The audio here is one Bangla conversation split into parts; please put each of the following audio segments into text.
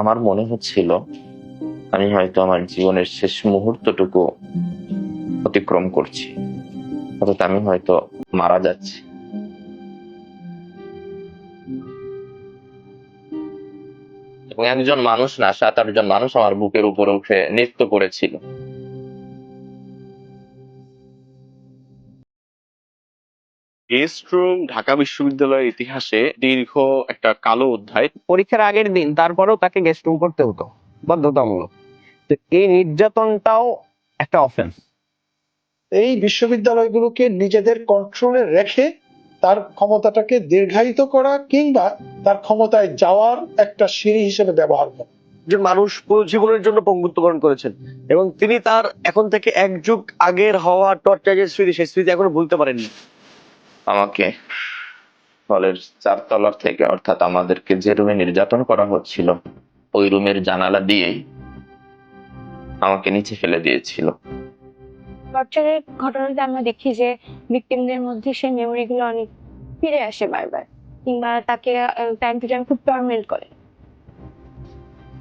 আমার মনে হচ্ছিল আমি হয়তো আমার জীবনের শেষ মুহূর্তটুকু অতিক্রম করছি, অর্থাৎ আমি হয়তো মারা যাচ্ছি। এবং একজন মানুষ না, সাত আটজন মানুষ আমার বুকের উপরে উঠে নৃত্য করেছিল। গেস্ট রুম ঢাকা বিশ্ববিদ্যালয়ের ইতিহাসে দীর্ঘ একটা কালো অধ্যায়। পরীক্ষার আগের দিন তারপরেও তাকে গেস্ট রুম করতে হতো বাধ্যতামূলক। তো এই নির্যাতনটাও একটা অফেন্স এই বিশ্ববিদ্যালয়গুলোকে নিজেদের কন্ট্রোলে রেখে তার ক্ষমতাটাকে দীর্ঘায়িত করা কিংবা তার ক্ষমতায় যাওয়ার একটা সিঁড়ি হিসেবে ব্যবহার করা। একজন মানুষ জীবনের জন্য পঙ্গুত্ব বরণ করেছেন এবং তিনি তার এখন থেকে এক যুগ আগের হওয়া টর্চারের স্মৃতি সেই স্মৃতি এখনও ভুলতে পারেননি। আমাকে হলের চারতলার থেকে অর্থাৎ আমাদেরকে যে রুমে নির্যাতন করা হচ্ছিল ওই রুমের জানালা দিয়েই আমাকে নিচে ফেলে দিয়েছিল। টর্চারের ঘটনাতে আমরা দেখি যে ভিকটিমদের মধ্যে সেই মেমোরিগুলো অনেক ফিরে আসে বারবার কিংবা তাকে টাইম টু টাইম খুব টর্মেন্ট করে।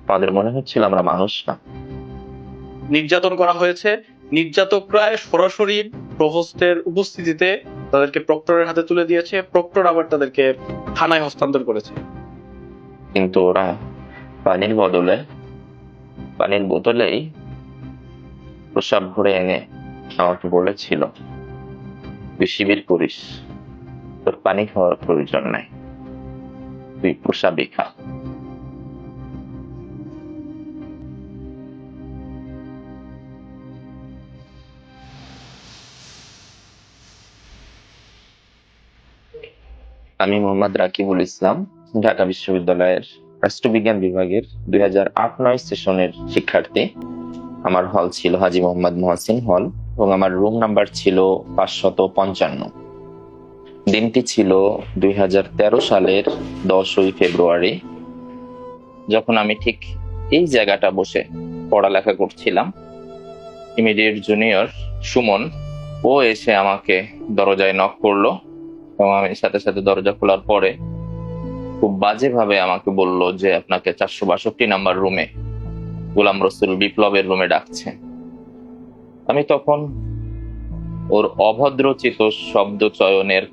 আমাদের মনে হচ্ছিল আমরা মানুষ না। নির্যাতন করা হয়েছে নির্যাতকরা সরাসরি প্রভোস্টের উপস্থিতিতে তাদেরকে প্রক্টরের হাতে তুলে দিয়েছে। প্রক্টর আবার তাদেরকে থানায় হস্তান্তর করেছে। কিন্তু ওরা পানির বদলে, পানির বোতলেই প্রসাব ভরে এনে আমাকে বলেছিল, তুই শিবির করিস, তোর পানি খাওয়ার প্রয়োজন নাই, তুই প্রসাবই খা। আমি মোহাম্মদ রাকিবুল ইসলাম, ঢাকা বিশ্ববিদ্যালয়ের রাষ্ট্রবিজ্ঞান বিভাগের দুই হাজার আট নয় সেশনের শিক্ষার্থী। আমার হল ছিল হাজি মোহাম্মদ মহাসিন হল এবং আমার রুম নাম্বার ছিল পাঁচশত পঞ্চান্ন। দিনটি ছিল দুই হাজার তেরো সালের দশই ফেব্রুয়ারি। যখন আমি ঠিক এই জায়গাটা বসে পড়ালেখা করছিলাম, ইমিডিয়েট জুনিয়র সুমন, ও এসে আমাকে দরজায় নক করল। এবং আমি সাথে সাথে দরজা খোলার পরে খুব বাজে ভাবে আমাকে বলল যে আপনাকে চারশো বাষট্টি নাম্বার রুমে গোলাম রসুল বিপ্লবের রুমে ডাকছে। আমি তখন ওর অভদ্রচিত শব্দ চয়নের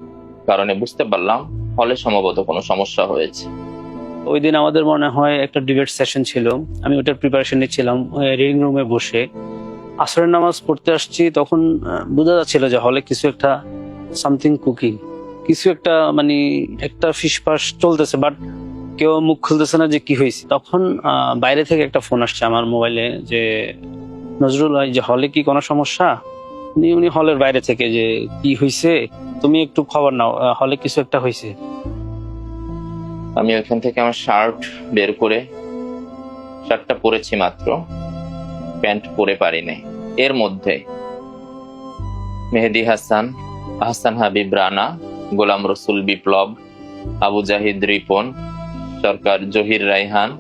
কারণে বুঝতে পারলাম হলে সম্ভবত কোনো সমস্যা হয়েছে। ওই দিন আমাদের মনে হয় একটা ডিবেট সেশন ছিল। আমি ওটার প্রিপারেশন নিচ্ছিলাম রিডিং রুমে বসে। আসরের নামাজ পড়তে আসছি, তখন বোঝা যাচ্ছিল যে হলে কিছু একটা সামথিং কুকিং কিছু একটা মানে একটা ফিসফাস চলতেছে বাট কেউ মুখ খুলতেছে না যে কি হয়েছে। তখন বাইরে থেকে একটা ফোন আসছে আমার মোবাইলে যে, নজরুল ভাই, যে হলে কি কোনো সমস্যা? উনি হলের বাইরে থেকে যে, কি হয়েছে? তুমি একটু খবর নাও হলে কিছু একটা হয়েছে। আমি ওখান থেকে আমার শার্ট বের করে শার্টটা পরেছি মাত্র, প্যান্ট পরে পারিনি। এর মধ্যে মেহেদি হাসান আহসান হাবিব রানা গোলাম রসুল বিপ্লব, আবু জাহিদ রিপন, সরকার জহির রাইহান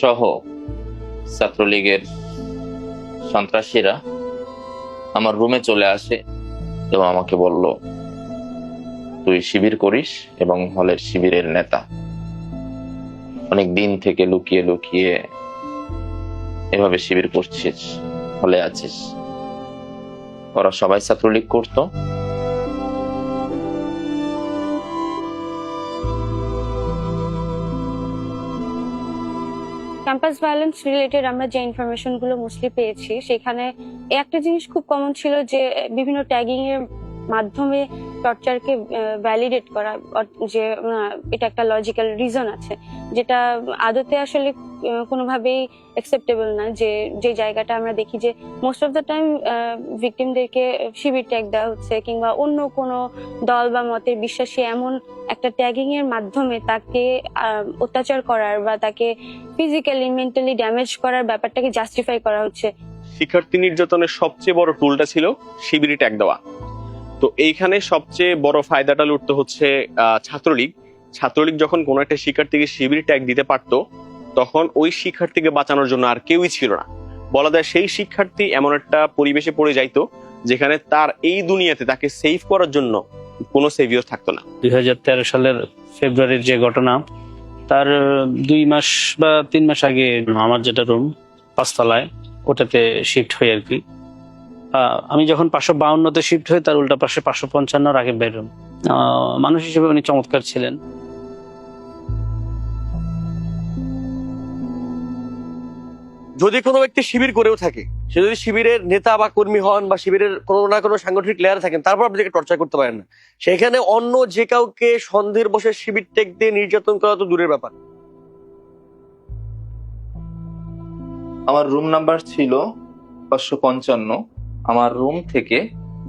সহ ছাত্রলীগের সন্ত্রাসীরা আমার রুমে চলে আসে এবং আমাকে বলল, তুই শিবির করিস এবং হলের শিবিরের নেতা। অনেক দিন থেকে লুকিয়ে লুকিয়ে এভাবে শিবির করছিস, হলে আছিস। ওরা সবাই ছাত্রলীগ করতো। ক্যাম্পাস ভায়োলেন্স রিলেটেড আমরা যে ইনফরমেশনগুলো মোস্টলি পেয়েছি, সেখানে একটা জিনিস খুব কমন ছিল যে, বিভিন্ন ট্যাগিং এর মাধ্যমে টর্চারকে ভ্যালিডেট করা যে এটা একটা লজিক্যাল রিজন আছে। যেটা আদতে আসলে কোনোভাবেই অ্যাকসেপ্টেবল না যে যে জায়গাটা আমরা দেখি যে মোস্ট অফ দ্য টাইম ভিকটিমদেরকে শিবির ট্যাগ দেওয়া হচ্ছে কিংবা অন্য কোনো দল বা মতের বিশ্বাসী এমন একটা ট্যাগিং এর মাধ্যমে তাকে অত্যাচার করার বা তাকে ফিজিক্যালি মেন্টালি ড্যামেজ করার ব্যাপারটাকে জাস্টিফাই করা হচ্ছে। শিক্ষার্থী নির্যাতনের সবচেয়ে বড় টুলটা ছিল শিবিরি ট্যাগ দেওয়া। তো এইখানে সবচেয়ে বড় ফায়দাটা লুটতে হচ্ছে ছাত্রলীগ। ছাত্রলীগ যখন কোনো একটা শিক্ষার্থীকে শিবির ট্যাগ দিতে পারতো, তখন ওই শিক্ষার্থীকে বাঁচানোর জন্য আর কেউই ছিল না। বলা যায় সেই শিক্ষার্থী এমন একটা পরিবেশে পড়ে যাইতো, যেখানে তার এই দুনিয়াতে তাকে সেভ করার জন্য কোনো সেভিয়র থাকতো না। দুই হাজার তেরো সালের ফেব্রুয়ারির যে ঘটনা, তার দুই মাস বা তিন মাস আগে, আমার যেটা রুম পাঁচতলায়, ওটাতে শিফট হই আর কি। আমি যখন পাঁচশো বাউন্নতে শিফট হই তার উল্টা পাশে পাঁচশো পঞ্চান্ন আগে বেডরুম মানুষ হিসেবে উনি চমৎকার ছিলেন। যদি কোনো ব্যক্তি শিবির করেও থাকে সে যদি শিবিরের নেতা বা কর্মী হন বা শিবিরের কোনো না কোনো সাংগঠনিক লেয়ার থাকেন তারপর আপনি টর্চার করতে পারেন না। সেখানে অন্য যে কাউকে সন্দেহের বসে শিবির টেক দিয়ে নির্যাতন করা তো দূরের ব্যাপার। আমার রুম নাম্বার ছিল পাঁচশো পঞ্চান্ন। আমার রুম থেকে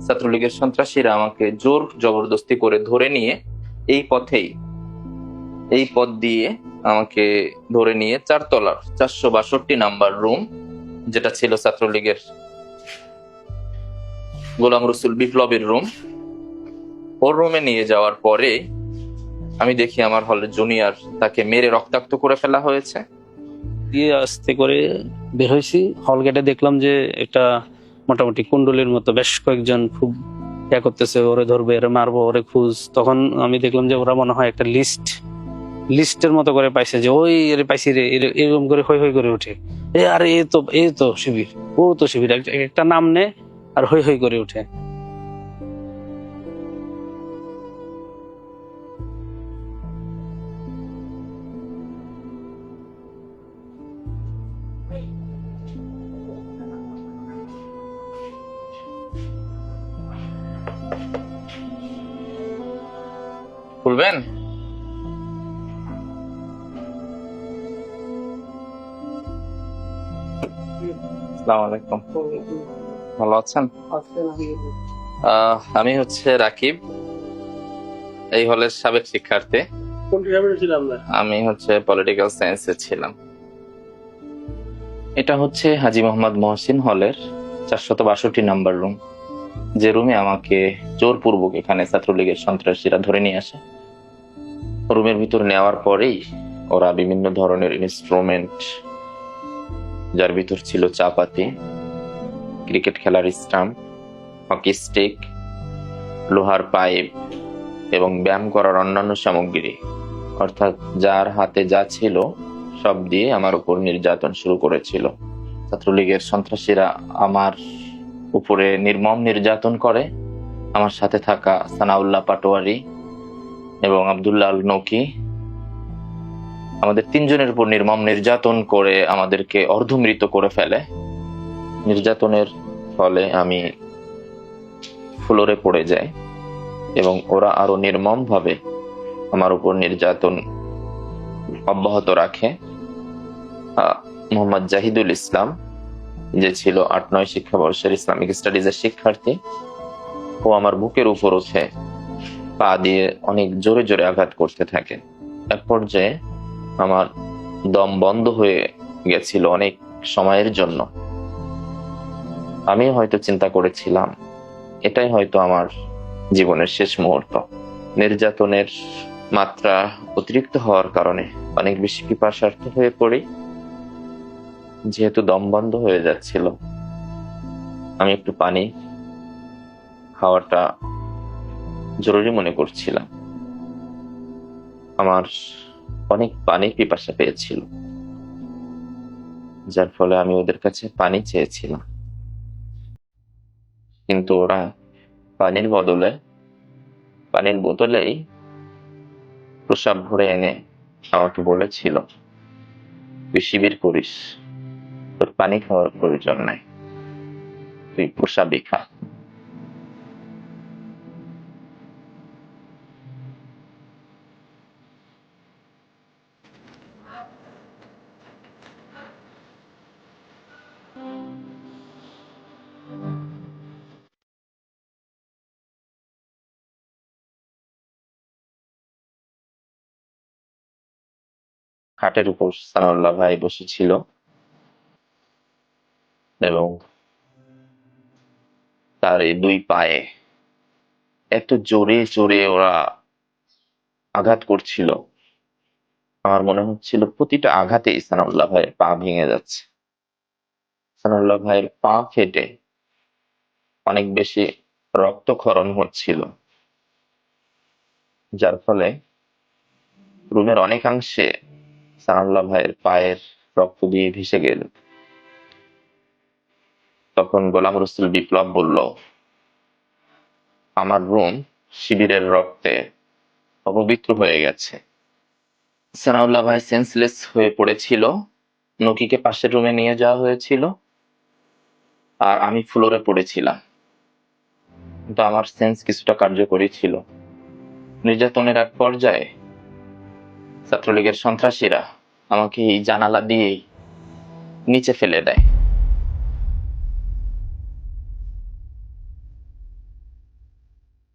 ছাত্রলীগের সন্ত্রাসীরা আমাকে জোর জবরদস্তি করে ধরে নিয়ে এই পথেই, এই পথ দিয়ে আমাকে ধরে নিয়ে চারতলার চারশো বাষট্টি নাম্বার রুম, যেটা ছিল ছাত্রলীগের গোলাম রসুল বিপ্লবের রুম, ওর রুমে নিয়ে যাওয়ার পরে আমি দেখি আমার হলের জুনিয়র তাকে মেরে রক্তাক্ত করে ফেলা হয়েছে। দিয়ে আস্তে করে বের হয়েছি। হল গেটে দেখলাম যে একটা মোটামুটি কুণ্ডলীর মতো বেশ কয়েকজন খুব ইয়া করতেছে, ওরে ধরবে এরে মারবো, ওরে খুঁজ। তখন আমি দেখলাম যে ওরা মনে হয় একটা লিস্ট লিস্টের মতো করে পাইছে যে, ওই, এর পাইছি রে এরকম করে হই হই করে ওঠে। এ, আরে, এ তো এ তো শিবির, ও তো শিবির একটা নাম নে, আর হই হই করে উঠে খুলবেন? আলাইকুম। ভালো আছেন? আমি হচ্ছে রাকিব এই হলের সাবেক শিক্ষার্থী। আমি হচ্ছে পলিটিক্যাল সায়েন্সে ছিলাম। এটা হচ্ছে হাজি মোহাম্মদ মহসিন হলের চারশত বাষট্টি নাম্বার রুম। যে রুমে আমাকে জোরপূর্বক এখানে ছাত্রলীগের সন্ত্রাসীরা ধরে নিয়ে আসে। রুমের ভিতর নেওয়ার পরেই ওরা বিভিন্ন ধরনের ইনস্ট্রুমেন্ট যার ভিতর ছিল চাপাতি ক্রিকেট খেলার স্টাম্প হকি স্টিক লোহার পাইপ এবং ব্যায়াম করার অন্যান্য সামগ্রী। অর্থাৎ যার হাতে যা ছিল সব দিয়ে আমার উপর নির্যাতন শুরু করেছিল। ছাত্রলীগের সন্ত্রাসীরা আমার উপরে নির্মম নির্যাতন করে। আমার সাথে থাকা সানাউল্লাহ পাটোয়ারি এবং আব্দুল্লাহ আল নকি আমাদের তিনজনের উপর নির্মম নির্যাতন করে আমাদেরকে অর্ধমৃত করে ফেলে। নির্যাতনের ফলে আমি ফ্লোরে পড়ে যাই এবং ওরা আরও নির্মম ভাবে আমার উপর নির্যাতন অব্যাহত রাখে। মোহাম্মদ জাহিদুল ইসলাম, যে ছিল আট নয় শিক্ষাবর্ষের ইসলামিক স্টাডিজের শিক্ষার্থী, ও আমার বুকের উপর উঠে পা দিয়ে অনেক জোরে জোরে আঘাত করতে থাকে। এক পর্যায়ে আমার দম বন্ধ হয়ে গেছিল অনেক সময়ের জন্য। আমি হয়তো চিন্তা করেছিলাম, এটাই হয়তো আমার জীবনের শেষ মুহূর্ত। নির্যাতনের মাত্রা অতিরিক্ত হওয়ার কারণে অনেক বেশি পিপাসার্থ হয়ে পড়ি। যেহেতু দম বন্ধ হয়ে যাচ্ছিল, আমি একটু পানি খাওয়াটা জরুরি মনে করছিলাম। আমার অনেক পানির পিপাসা পেয়েছিল, যার ফলে আমি ওদের কাছে পানি চেয়েছিলাম। কিন্তু ওরা পানির বদলে, পানির বোতলেই প্রসাব ভরে এনে আমাকে বলেছিল, তুই শিবির করিস, তোর পানি খাওয়ার প্রয়োজন নাই, তুই প্রসাবই খা। খাটের উপর সানাউল্লাহ ভাই বসেছিল। এবং তার এই দুই পায়ে এত জোরে জোরে ওরা আঘাত করছিল। আমার মনে হচ্ছিল প্রতিটা আঘাতে সানাউল্লাহ ভাইয়ের পা ভেঙে যাচ্ছে। সানাউল্লাহ ভাইয়ের পা ফেটে অনেক বেশি রক্তক্ষরণ হচ্ছিল। যার ফলে রুমের অনেকাংশে সানাল্লাহ ভাইয়ের পায়ের রক্ত দিয়ে ভেসে গেল। তখন গোলাম রসুল বিপ্লব বলল, আমার রুম শিবিরের রক্তে অপবিত্র হয়ে গেছে। সানাউল্লাহ ভাই সেন্সলেস হয়ে পড়েছিল, নকিকে পাশের রুমে নিয়ে যাওয়া হয়েছিল, আর আমি ফ্লোরে পড়েছিলাম। কিন্তু আমার সেন্স কিছুটা কার্যকরী ছিল। নির্যাতনের এক পর্যায়ে ছাত্রলীগের সন্ত্রাসীরা আমাকে এই জানালা দিয়েই নিচে ফেলে দেয়।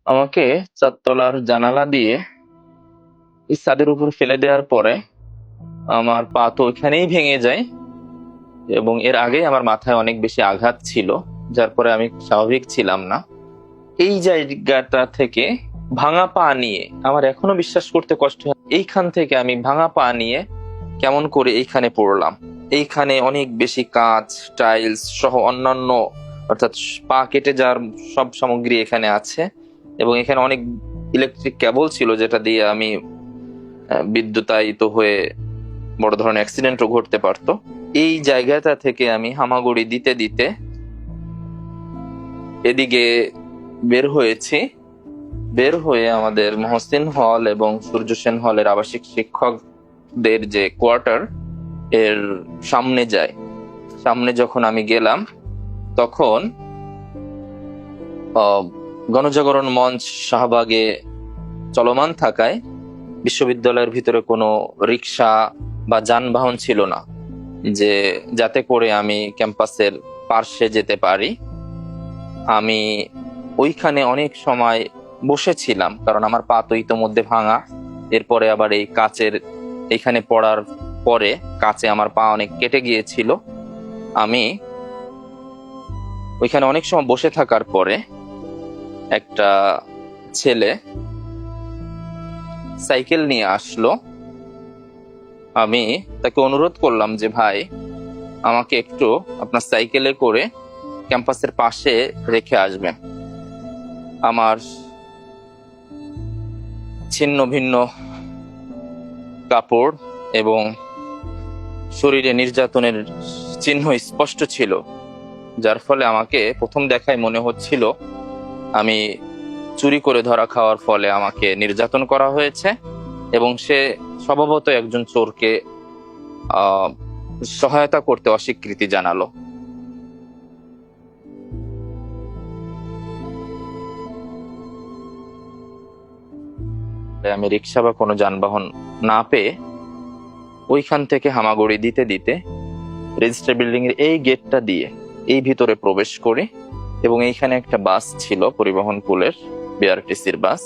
আমাকে চারতলার জানালা দিয়ে ছাদের উপর ফেলে দেওয়ার পরে আমার পা তো ওইখানেই ভেঙে যায় এবং এর আগে আমার মাথায় অনেক বেশি আঘাত ছিল, যার পরে আমি স্বাভাবিক ছিলাম না। এই জায়গাটা থেকে ভাঙা পা নিয়ে আমার এখনও বিশ্বাস করতে কষ্ট হয়। এইখান থেকে আমি ভাঙা পা নিয়ে কেমন করে এইখানে পড়লাম? এইখানে অনেক বেশি কাঁচ টাইলস সহ অন্যান্য, অর্থাৎ পা কেটে যাওয়ার সব সামগ্রী এখানে আছে। এবং এখানে অনেক ইলেকট্রিক কেবল ছিল যেটা দিয়ে আমি বিদ্যুতায়িত হয়ে বড় ধরনের অ্যাক্সিডেন্টও ঘটতে পারতো। এই জায়গাটা থেকে আমি হামাগুড়ি দিতে দিতে এদিকে বের হয়েছি। বের হয়ে আমাদের মহসিন হল এবং সূর্য সেন হলের আবাসিক শিক্ষকদের যে কোয়ার্টার এর সামনে যায়। সামনে যখন আমি গেলাম, তখন গণজাগরণ মঞ্চ শাহবাগে চলমান থাকায় বিশ্ববিদ্যালয়ের ভিতরে কোনো রিক্সা বা যানবাহন ছিল না, যে যাতে করে আমি ক্যাম্পাসের পার্শ্বে যেতে পারি। আমি ওইখানে অনেক সময় বসেছিলাম, কারণ আমার পা তো ইতোমধ্যে ভাঙা। এরপরে আবার এই কাচের এখানে পড়ার পরে কাচে আমার পা অনেক কেটে গিয়েছিল। আমি ওইখানে অনেক সময় বসে থাকার পরে একটা ছেলে সাইকেল নিয়ে আসলো। আমি তাকে অনুরোধ করলাম যে, ভাই, আমাকে একটু আপনার সাইকেলে করে ক্যাম্পাসের পাশে রেখে আসবেন। আমার ছিন্ন ভিন্ন কাপড় এবং শরীরে নির্যাতনের চিহ্ন স্পষ্ট ছিল, যার ফলে আমাকে প্রথম দেখায় মনে হচ্ছিল, আমি চুরি করে ধরা খাওয়ার ফলে আমাকে নির্যাতন করা হয়েছে এবং সে স্বভাবত একজন চোরকে সহায়তা করতে অস্বীকৃতি জানালো। আমি রিক্সা বা কোনো যানবাহন না পেয়ে ওইখান থেকে হামাগুড়ি দিতে দিতে রেজিস্টার বিল্ডিং এর এই গেটটা দিয়ে এই ভিতরে প্রবেশ করি এবং এইখানে একটা বাস ছিল, পরিবহন পুলের বিআরটিসির বাস।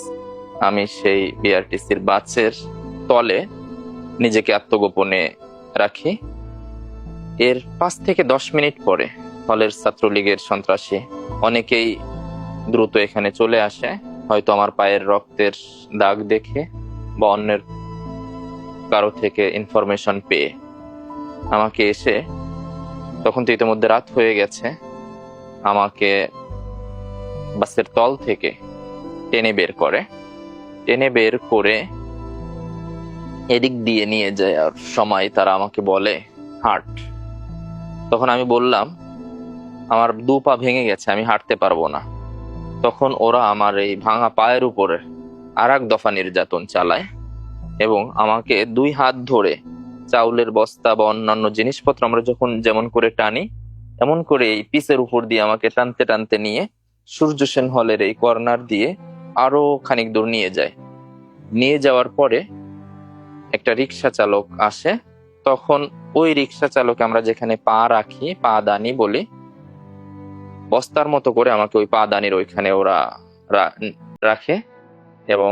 আমি সেই বিআরটিসির বাসের তলে নিজেকে আত্মগোপনে রাখি। এর পাঁচ থেকে দশ মিনিট পরে হলের ছাত্রলীগের সন্ত্রাসী অনেকেই দ্রুত এখানে চলে আসে। হয়তো আমার পায়ের রক্তের দাগ দেখে বা অন্যের কারও থেকে ইনফরমেশন পেয়ে। আমাকে এসে তখন তো ইতিমধ্যে রাত হয়ে গেছে। আমাকে বাসের তল থেকে টেনে বের করে। টেনে বের করে এদিক দিয়ে নিয়ে যায় আর সময় তারা আমাকে বলে হাঁট। তখন আমি বললাম, আমার দু পা ভেঙে গেছে, আমি হাঁটতে পারব না। তখন ওরা আমার এই ভাঙা পায়ের উপরে আর এক দফা নির্যাতন চালায় এবং আমাকে দুই হাত ধরে চাউলের বস্তা বা অন্যান্য জিনিসপত্র আমরা যখন যেমন করে টানি এমন করে এই পিসের উপর দিয়ে আমাকে টানতে টানতে নিয়ে সূর্য সেন হলের এই কর্নার দিয়ে আরও খানিক দূর নিয়ে যায়। নিয়ে যাওয়ার পরে একটা রিক্সা চালক আসে। তখন ওই রিক্সা চালক আমরা যেখানে পা রাখি, পা দানি বলি বস্তার মতো করে আমাকে ওই পা দানির ওইখানে ওরা রাখে এবং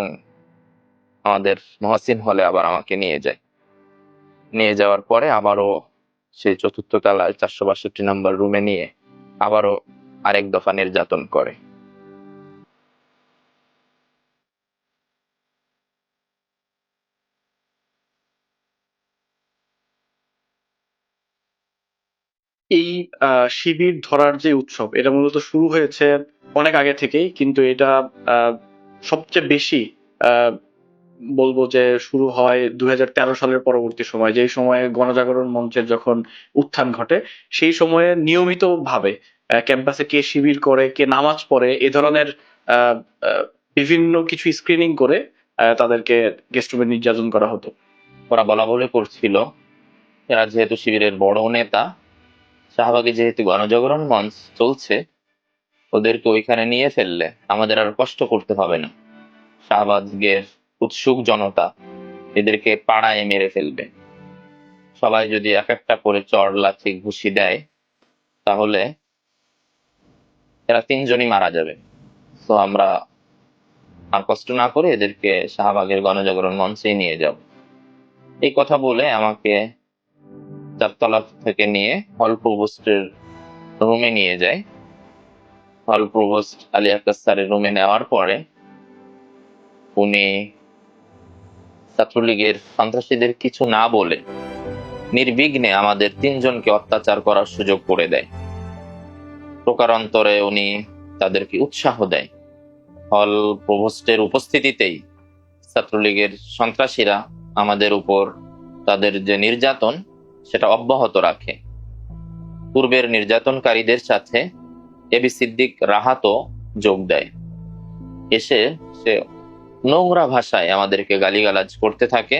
আমাদের মহাসিন হলে আবার আমাকে নিয়ে যায়। নিয়ে যাওয়ার পরে আবারও সেই চতুর্থ তলায় চারশো বাষট্টি নাম্বার রুমে নিয়ে আবারও আরেক দফা নির্যাতন করে। এই শিবির ধরার যে উৎসব, এটা মূলত শুরু হয়েছে অনেক আগে থেকেই, কিন্তু এটা সবচেয়ে বেশি বলব যে শুরু হয় দুই হাজার তেরো সালের পরবর্তী সময়, যেই সময়ে গণজাগরণ মঞ্চের যখন উত্থান ঘটে, সেই সময়ে নিয়মিত ভাবে ক্যাম্পাসে কে শিবির করে, কে নামাজ পড়ে, এ ধরনের বিভিন্ন কিছু স্ক্রিনিং করে তাদেরকে গেস্ট রুমে নির্যাতন করা হতো। ওরা বলা বলে করছিল যেহেতু শিবিরের বড় নেতা শাহবাগে যেহেতু গণজাগরণ মঞ্চ চলছে, ওদেরকে ওইখানে নিয়ে ফেললে আমাদের আর কষ্ট করতে হবে না। শাহবাগের উৎসুক জনতা এদেরকে পাড়ায় মেরে ফেলবে। সবাই যদি এক একটা করে চর লাথি ঘুষি দেয়, তাহলে এরা তিনজনই মারা যাবে। তো আমরা আর কষ্ট না করে এদেরকে শাহবাগের গণজাগরণ মঞ্চেই নিয়ে যাব। এই কথা বলে আমাকে চারতলা থেকে নিয়ে হল প্রভোস্টের রুমে নিয়ে যায়। হল প্রভোস্ট আলী আকাশ স্যারের রুমে নেওয়ার পরে উনি ছাত্রলীগের সন্ত্রাসীদের কিছু না বলে নির্বিঘ্নে আমাদের তিনজনকে অত্যাচার করার সুযোগ করে দেয়। প্রকারান্তরে উনি তাদেরকে উৎসাহ দেয়। হল প্রভোস্টের উপস্থিতিতেই ছাত্রলীগের সন্ত্রাসীরা আমাদের উপর তাদের যে নির্যাতন সেটা অব্যাহত রাখে। পূর্বের নির্যাতনকারীদের সাথে এবি সিদ্দিক রাহাতও যোগ দেয়। এসে সে নোংরা ভাষায় আমাদেরকে গালিগালাজ করতে থাকে।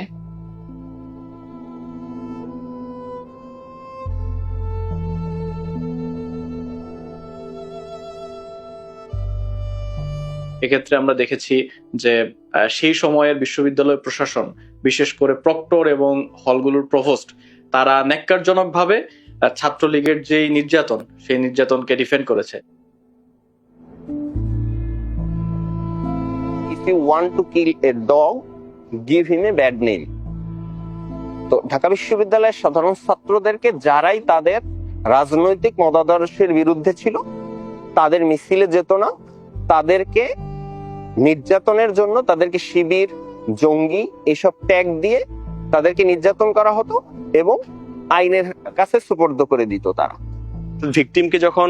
এক্ষেত্রে আমরা দেখেছি যে সেই সময়ের বিশ্ববিদ্যালয় প্রশাসন, বিশেষ করে প্রক্টর এবং হলগুলোর প্রভোস্ট তারা ন্যাক্কারজনকভাবে ছাত্রলীগের যেই নির্যাতন, সেই নির্যাতনকে ডিফেন্ড করেছে। If you want to kill a dog give him a bad name তো ঢাকা বিশ্ববিদ্যালয়ের সাধারণ ছাত্রদেরকে যারাই তাদের রাজনৈতিক মতাদর্শের বিরুদ্ধে ছিল, তাদের মিছিলে যেত না, তাদেরকে নির্যাতনের জন্য তাদেরকে শিবির, জঙ্গি এসব ট্যাগ দিয়ে তাদেরকে নির্যাতন করা হতো এবং আইনের কাছে সুপর্দ করে দিত তারা। ভিকটিমকে যখন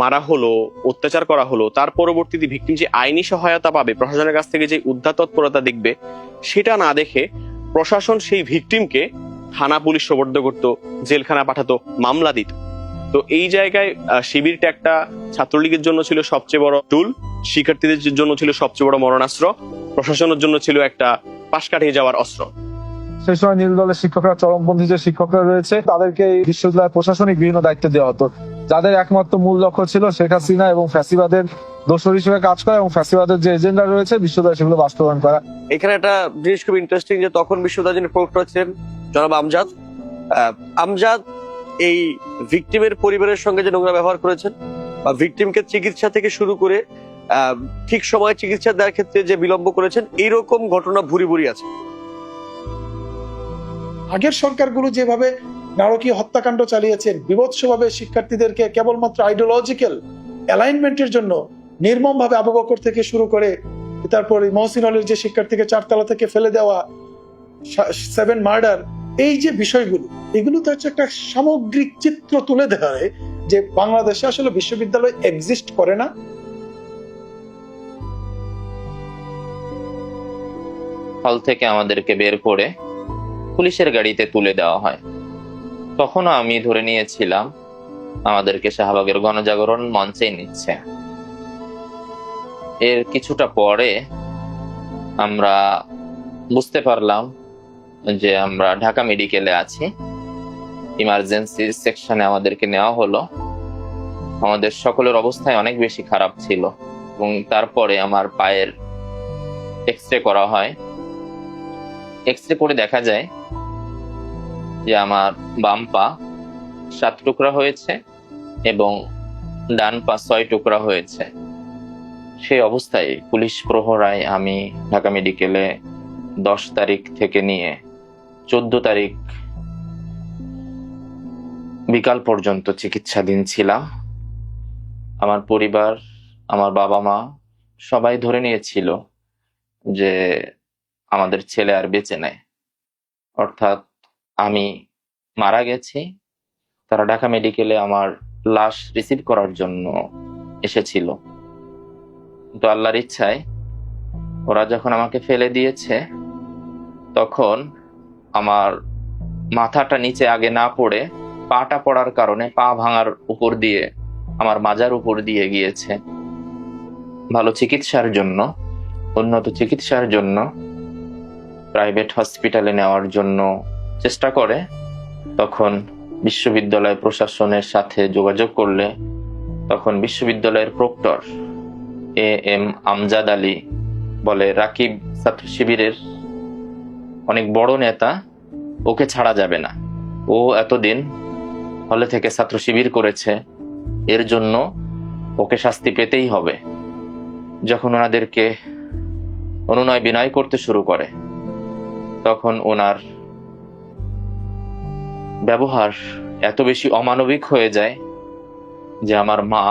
মারা হলো, অত্যাচার করা হলো, তার পরবর্তীতে ভিকটিম যে আইনি সহায়তা পাবে, প্রশাসনের কাছ থেকে যে উদ্ধার তৎপরতা দেখবে, সেটা না দেখে প্রশাসন সেই ভিকটিমকে থানা পুলিশ সোপর্দ করতো, জেলখানা পাঠাতো, মামলা দিত। তো এই জায়গায় শিবিরটা একটা ছাত্রলীগের জন্য ছিল সবচেয়ে বড় টুল, শিক্ষার্থীদের জন্য ছিল সবচেয়ে বড় মরণাস্ত্র, প্রশাসনের জন্য ছিল একটা পাশ কাটিয়ে যাওয়ার অস্ত্র। সেই সময় নীল দলের শিক্ষকরা চরমপন্থী যে শিক্ষকরা রয়েছে। তাদেরকে এই বিশ্ববিদ্যালয়ের প্রশাসনিক বিভিন্ন দায়িত্ব দেওয়া হতো। যাদের একমাত্র মূল লক্ষ্য ছিল শেখ হাসিনা এবং ফ্যাসিবাদের দোষর হিসেবে কাজ করা এবং ফ্যাসিবাদের যে এজেন্ডা রয়েছে, বিশ্ববিদ্যালয় সেগুলো বাস্তবায়ন করা। এখানে একটা জিনিস খুব ইন্টারেস্টিং যে তখন বিশ্ববিদ্যালয় যিনি প্রক্টর ছিলেন, জনাব আমজাদ আমজাদ এই ভিকটিমের পরিবারের সঙ্গে যে নোংরা ব্যবহার করেছেন বা ভিকটিমকে চিকিৎসা থেকে শুরু করে ঠিক সময়ে চিকিৎসা দেওয়ার ক্ষেত্রে যে বিলম্ব করেছেন, এইরকম ঘটনা ভুরি ভুরি আছে। আগের সরকারগুলো যেভাবে নারকীয় হত্যাকাণ্ড চালিয়েছেন, বিভৎসভাবে শিক্ষার্থীদেরকে কেবলমাত্র আইডিওলজিক্যাল অ্যালাইনমেন্টের জন্য নির্মম ভাবে আবু থেকে শুরু করে, তারপরে মহসিন আলীর যে শিক্ষার্থীকে চারতলা থেকে ফেলে দেওয়া সেভেন মার্ডার এই যে বিষয়গুলো, এগুলো তো হচ্ছে একটা সামগ্রিক চিত্র তুলে ধরে যে বাংলাদেশে আসলে বিশ্ববিদ্যালয় এক্সিস্ট করে না। হল থেকে আমাদেরকে বের করে পুলিশের গাড়িতে তুলে দেওয়া হয়। তখনও আমি ধরে নিয়েছিলাম, আমাদেরকে শাহবাগের গণজাগরণ মঞ্চে নিচ্ছে। এর কিছুটা পরে আমরা বুঝতে পারলাম যে আমরা ঢাকা মেডিকেলে আছি। ইমার্জেন্সি সেকশনে আমাদেরকে নেওয়া হলো। আমাদের সকলের অবস্থায় অনেক বেশি খারাপ ছিল এবং তারপরে আমার পায়ের এক্স রে করা হয়। এক্স রে করে দেখা যায় যে আমার বাম পা সাত টুকরা হয়েছে এবং ডান পা ছয় টুকরা হয়েছে। সেই অবস্থায় পুলিশ প্রহরায় আমি ঢাকা মেডিকেলে দশ তারিখ থেকে নিয়ে চোদ্দ তারিখ বিকাল পর্যন্ত চিকিৎসাধীন ছিলাম। আমার পরিবার, আমার বাবা মা সবাই ধরে নিয়েছিল যে আমাদের ছেলে আর বেঁচে নেয়। অর্থাৎ আমি মারা গেছি, তারা ঢাকা মেডিকেলে আমার লাশ রিসিভ করার জন্য এসেছিল। কিন্তু আল্লাহর ইচ্ছায় ওরা যখন আমাকে ফেলে দিয়েছে, তখন আমার মাথাটা নিচে আগে না পড়ে পাটা পড়ার কারণে পা ভাঙার উপর দিয়ে, আমার মাজার উপর দিয়ে গিয়েছে। ভালো চিকিৎসার জন্য, উন্নত চিকিৎসার জন্য প্রাইভেট হসপিটালে নেওয়ার জন্য চেষ্টা করে। তখন বিশ্ববিদ্যালয় প্রশাসনের সাথে যোগাযোগ করলে তখন বিশ্ববিদ্যালয়ের proctor A M Amjad Ali বলে, রাকিব ছাত্র শিবিরের অনেক বড় নেতা, ওকে ছাড়া যাবে না। ও এতদিন হলে থেকে ছাত্র শিবির করেছে, এর জন্য ওকে শাস্তি পেতেই হবে। যখন ওনাদেরকে অনুনয় বিনয় করতে শুরু করে তখন ওনার ব্যবহার এত বেশি অমানবিক হয়ে যায় যে আমার মা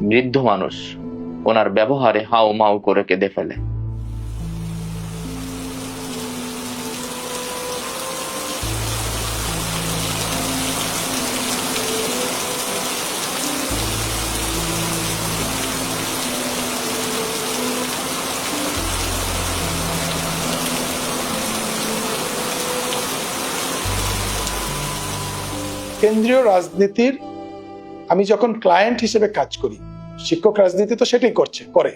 বৃদ্ধ মানুষ, ওনার ব্যবহারে হাউ মাউ করে কেঁদে ফেলে। কেন্দ্রীয় রাজনীতির, আমি যখন ক্লায়েন্ট হিসেবে কাজ করি, শিক্ষক রাজনীতি তো সেটাই করছে, করে।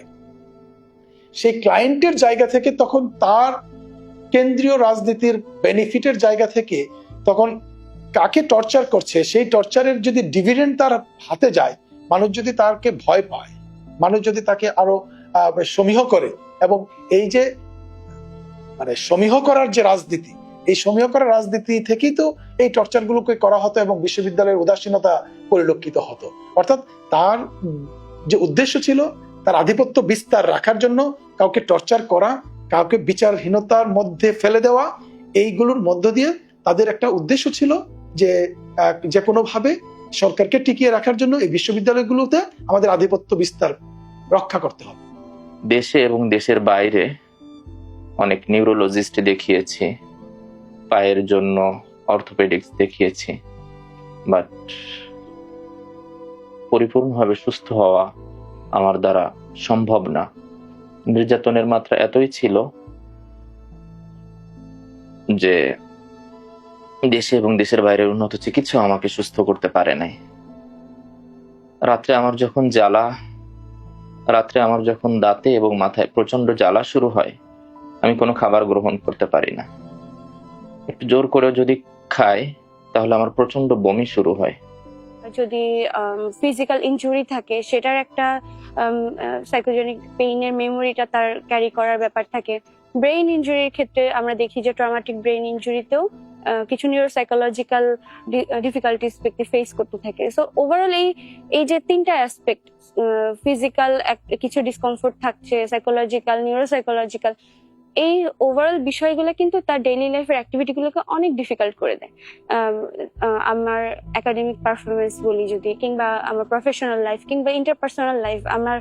সেই ক্লায়েন্টের জায়গা থেকে তখন তার কেন্দ্রীয় রাজনীতির বেনিফিটের জায়গা থেকে তখন কাকে টর্চার করছে, সেই টর্চারের যদি ডিভিডেন্ড তার হাতে যায়, মানুষ যদি তাকে ভয় পায়, মানুষ যদি তাকে আরও সমীহ করে এবং এই যে মানে সমীহ করার যে রাজনীতি এই সমীহ করার রাজনীতি থেকেই তো এই টর্চার গুলোকে করা হতো এবং বিশ্ববিদ্যালয়ের উদাসীনতা পরিলক্ষিত হতো। অর্থাৎ তার যে উদ্দেশ্য ছিল, তার আধিপত্য বিস্তার রাখার জন্য কাউকে টর্চার করা, কাউকে বিচারহীনতার মধ্যে ফেলে দেওয়া, এইগুলোর মধ্য দিয়ে তাদের একটা উদ্দেশ্য ছিল যে যে কোনোভাবে সরকারকে টিকিয়ে রাখার জন্য এই বিশ্ববিদ্যালয়গুলোতে আমাদের আধিপত্য বিস্তার রক্ষা করতে হবে। দেশে এবং দেশের বাইরে অনেক নিউরোলজিস্ট দেখিয়েছি। পায়ের জন্য অর্থোপেডিক্স দেখিয়েছি। বাট পরিপূর্ণভাবে সুস্থ হওয়া আমার দ্বারা সম্ভব না। নির্যাতনের মাত্রা এতই ছিল যে দেশে এবং দেশের বাইরের উন্নত চিকিৎসা আমাকে সুস্থ করতে পারে নাই। রাত্রে আমার যখন জ্বালা, রাত্রে আমার যখন দাঁতে এবং মাথায় প্রচণ্ড জ্বালা শুরু হয়, আমি কোনো খাবার গ্রহণ করতে পারি না। একটু জোর করে যদি খায়, তাহলে আমার প্রচণ্ড বমি শুরু হয়। যদি ফিজিক্যাল ইনজুরি থাকে, সেটার একটা সাইকোজেনিক পেইনের মেমোরিটা তার ক্যারি করার ব্যাপার থাকে। ব্রেইন ইনজুরির ক্ষেত্রে আমরা দেখি যে ট্রমাটিক ব্রেইন ইনজুরিতেও কিছু নিউরো সাইকোলজিক্যাল ডিফিকাল্টিস ব্যক্তি ফেস করতে থাকে। সো ওভারঅল এই এই যে তিনটা অ্যাসপেক্ট ফিজিক্যাল কিছু ডিসকমফোর্ট থাকছে সাইকোলজিক্যাল নিউরো সাইকোলজিক্যাল এই ওভারঅল বিষয়গুলো কিন্তু তার ডেইলি লাইফের অ্যাক্টিভিটিগুলোকে অনেক ডিফিকাল্ট করে দেয়। আমার একাডেমিক পারফরমেন্স বলি যদি, কিংবা আমার প্রফেশনাল লাইফ কিংবা ইন্টারপার্সোনাল লাইফ আমার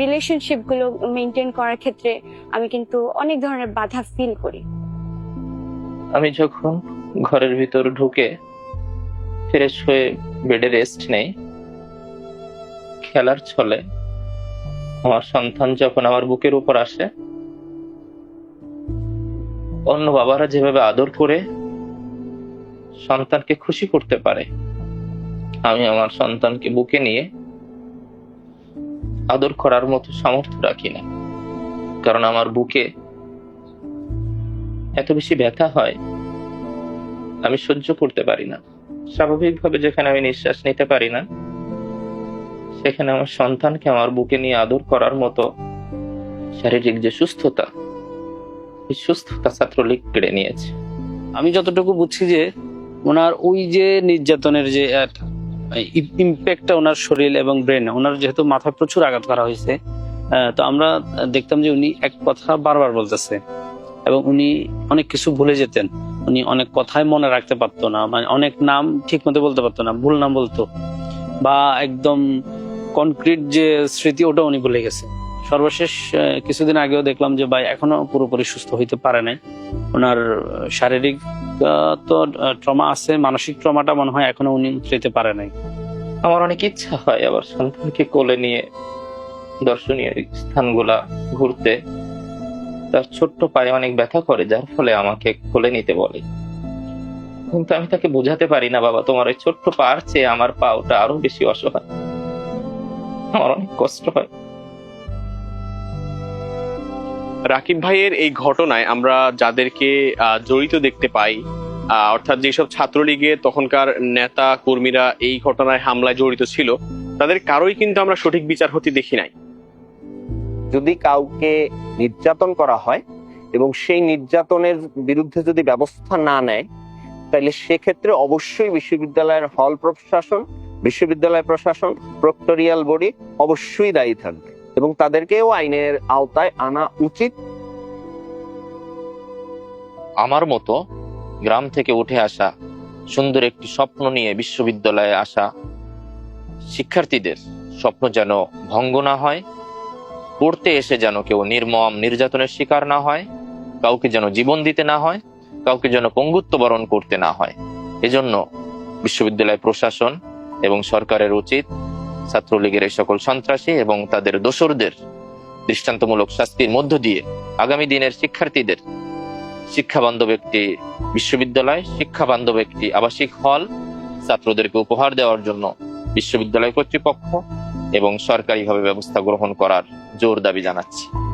রিলেশনশিপগুলো মেনটেন করার ক্ষেত্রে আমি কিন্তু অনেক ধরনের বাধা ফিল করি। আমি যখন ঘরের ভিতর ঢুকে ফ্রেশ হয়ে বেডে রেস্ট নেই, খেলার ছলে আমার সন্তান যখন আমার বুকের উপর আসে অন্য বাবারা যেভাবে আদর করে সন্তানকে খুশি করতে পারে, আমি আমার সন্তানকে বুকে নিয়ে আদর করার মতো সামর্থ্য রাখি না। কারণ আমার বুকে এত বেশি ব্যথা হয়, আমি সহ্য করতে পারি না। স্বাভাবিকভাবে যেখানে আমি নিঃশ্বাস নিতে পারি না, সেখানে আমার সন্তানকে আমার বুকে নিয়ে আদর করার মতো শারীরিক যে সুস্থতা সুস্থতা ছাত্রলীগ কেড়ে নিয়েছে। আমি যতটুকু বুঝছি যে ওনার ওই যে নির্যাতনের যে ইম্প্যাক্টটা ওনার শরীর এবং ব্রেন ওনার যেহেতু মাথায় প্রচুর আঘাত করা হয়েছে তো আমরা দেখতাম যে উনি এক কথা বারবার বলতেছে এবং উনি অনেক কিছু ভুলে যেতেন। উনি অনেক কথাই মনে রাখতে পারতো না মানে অনেক নাম ঠিক মতো বলতে পারতো না, ভুল নাম বলতো। বা একদম কনক্রিট যে স্মৃতি, ওটা উনি ভুলে গেছে। সর্বশেষ কিছুদিন আগেও দেখলাম যে ভাই এখনও পুরোপুরি সুস্থ হইতে পারে নাই। ওনার শারীরিক তো ট্রমা আছে, মানসিক ট্রমাটা মনে হয় এখনও উনি উতরাইতে পারে নাই। আমার অনেক ইচ্ছা হয় আবার সন্তানকে কোলে নিয়ে, দর্শনীয় স্থানগুলা ঘুরতে। তার ছোট্ট পায়ে অনেক ব্যথা করে, যার ফলে আমাকে কোলে নিতে বলে। কিন্তু আমি তাকে বোঝাতে পারি না, বাবা, তোমার ওই ছোট্ট পার চেয়ে আমার পা ওটা আরও বেশি অসহায়। আমার অনেক কষ্ট হয়। রাকিব ভাইয়ের এই ঘটনায় আমরা যাদেরকে জড়িত দেখতে পাই অর্থাৎ যেসব ছাত্রলীগে তখনকার নেতা কর্মীরা এই ঘটনায় হামলায় জড়িত ছিল, তাদের কারোই কিন্তু আমরা সঠিক বিচার হতে দেখি নাই। যদি কাউকে নির্যাতন করা হয় এবং সেই নির্যাতনের বিরুদ্ধে যদি ব্যবস্থা না নেয়, তাহলে সেক্ষেত্রে অবশ্যই বিশ্ববিদ্যালয়ের হল প্রশাসন, বিশ্ববিদ্যালয় প্রশাসন, প্রক্টোরিয়াল বডি অবশ্যই দায়ী থাকবে। এবং তাদেরকেও আইনের আওতায় আনা উচিত। আমার মতো গ্রাম থেকে উঠে আসা, সুন্দর একটি স্বপ্ন নিয়ে বিশ্ববিদ্যালয়ে আসা শিক্ষার্থীদের স্বপ্ন যেন ভঙ্গ না হয়, পড়তে এসে যেন কেউ নির্মম নির্যাতনের শিকার না হয়, কাউকে যেন জীবন দিতে না হয়, কাউকে যেন পঙ্গুত্ব বরণ করতে না হয়। এজন্য বিশ্ববিদ্যালয় প্রশাসন এবং সরকারের উচিত ছাত্রলীগের এই সকল সন্ত্রাসী এবং তাদের দোসরদের দৃষ্টান্তমূলক শাস্তির মধ্য দিয়ে আগামী দিনের শিক্ষার্থীদের শিক্ষা বান্ধব একটি বিশ্ববিদ্যালয় শিক্ষা বান্ধব একটি আবাসিক হল ছাত্রদেরকে উপহার দেওয়ার জন্য বিশ্ববিদ্যালয় কর্তৃপক্ষ এবং সরকারিভাবে ব্যবস্থা গ্রহণ করার জোর দাবি জানাচ্ছি।